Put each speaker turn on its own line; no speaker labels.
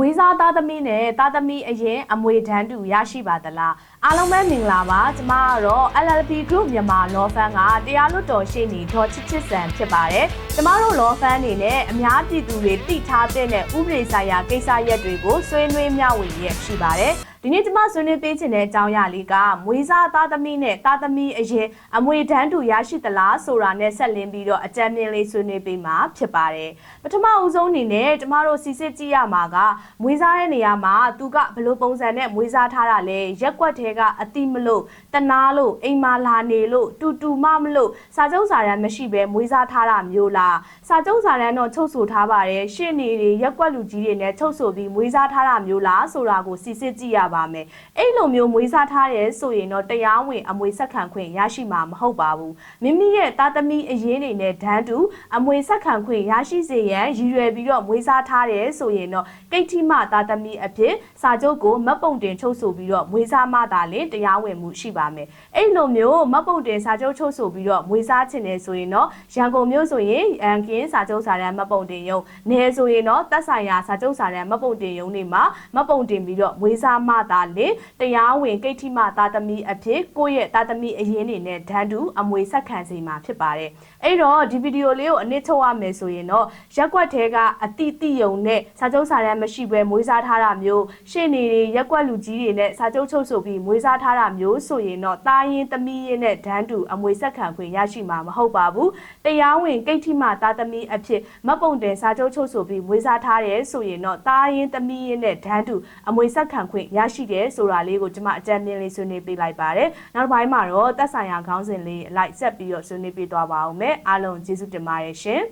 မွေးစားသားသမီးနဲ့သားသမီးအရင်အမွေတန်းတူရရှိပါသလား အားလုံးပဲမင်္ဂလာပါကျမကတော့ LLP Group မြန်မာ Law Firm ကတရားလွတ်တော်ရှေ့နေဒေါ်ချစ်ချစ်စံဖြစ်ပါတယ်ကျမတို့ Law Firm အနေနဲ့အများပြည်သူတွေသိထားတဲ့ဥပဒေဆိုင်ရာကိစ္စရပ်တွေကိုဆွေးနွေးမျှဝေရရှိပါတယ်ဒီနေ့ကျမဆွေးနွေးပေးချင်တဲ့အကြောင်းအရာလေးကမွေးစားသားသမီးနဲ့သားသမီးအရင်အမွေတန်းတူရရှိသလားဆိုတာနဲ့ဆက်လင်းပြီးတော့အကြံဉာဏ်လေးဆွေးနွေးပေးမှာဖြစ်ပါတယ်ပထမဦးဆုံးအနေနဲ့ကျမတို့စီစစ်ကြည့်ရမှာကမွေးစားတဲ့နေရာမှာသူကဘယ်လိုပုံစံနဲ့မွေးစားထားတာလဲရက်ကွက်ထဲကအတိမလို့တနာလို့အိမ်မာလာနေလို့တူတူမမလို့စာချုပ်စာတမ်းမရှိဘဲမွေးစားထားတာမျိုးလားစာချုပ်စာတမ်းတော့ချုပ်ဆိုထားပါတယ်ရှင့်နေတွေရက်ကွက်လူကြီးတွေနဲ့ချုပ်ဆိုပြီးမွေးစားထားတာမျိုးလားဆိုတာကိုစီစစ်ကြည့်ရပါမယ်အဲ့လိုမျိုးမွေးစားထားတယ်ဆိုရင်တော့တရားဝင်အမွေဆက်ခံခွင့်ရရှိမှာမဟုတ်ပါဘူးမိမိရဲ့သားသမီးအရင်းတွေနဲ့ဒန်းတူအမွေဆက်ခံခွင့်ရရှိစေရန်ရည်ရွယ်ပြီးတော့မွေးစားထားတယ်ဆိုရင်တော့ကိဋ္ဌိမသားသမီးအဖြစ်စာချုပ်ကိုမတ်ပုံတင်ချုပ်ဆိုပြီးတော့မွေးစားမှသာလေတရားဝင်မှုရှိပါမယ်အဲ့လိုမျိုးမတ်ပုံတင်စာချုပ်ချုပ်ဆိုပြီးတော့မွေးစားချင်တယ်ဆိုရင်တော့ရန်ကုန်မြို့ဆိုရင်အန်ကင်းစာချုပ်စာတမ်းမတ်ပုံတင်ရုံနယ်ဆိုရင်တော့သက်ဆိုင်ရာစာချုပ်စာတမ်းမတ်ပုံတင်ရုံတွေမှာမတ်ပုံတင်ပြီးတော့မွေးစားမှသာလေတရားဝင်ကိဋ္ဌိမသားသမီးအဖြစ်ကိုယ့်ရဲ့သားသမီးအရင်းတွေနဲ့ဒန်းတူအမွေဆက်ခံစေမှာဖြစ်ပါတယ်အဲ့တော့ဒီဗီဒီယိုလေးကိုအနစ်ထုတ်ရမယ်ဆိုရင်တော့ရက်ကွက်ထဲကအတိတိယုံနဲ့စာချုပ်စာတမ်းမရှိဘဲမွေးစားထားတာမျိုးရှင့်နေတွေရက်ကွက်လူကြီးတွေနဲ့စာချုပ်ချုပ်ဆိုပြီးမွေးစားထားတာမျိုးဆိုရင်တော့တာရင်သမီးရင်နဲ့ဒန်းတူအမွေဆက်ခံခွင့်ရရှိမှာမဟုတ်ပါဘူးတရားဝင်ကိဋ္ဌိမသားသမီးအဖြစ်မတ်ပုံတင်စာချုပ်ချုပ်ဆိုပြီးမွေးစားထားတယ်ဆိုရင်တော့တာရင်သမီးရင်နဲ့ဒန်းတူအမွေဆက်ခံခွင့်ရရှိတယ်ဆိုတာလေးကိုကျွန်မအကြံဉာဏ်လေးဆွေးနွေးပေးလိုက်ပါတယ်နောက်တစ်ပိုင်းမှာတော့သက်ဆိုင်ရာခေါင်းစဉ်လေးအလိုက်ဆက်ပြီးတော့ဆွေးနွေးပေးသွားပါအောင်မယ်အားလုံးကျေးဇူးတင်ပါတယ်ရှင်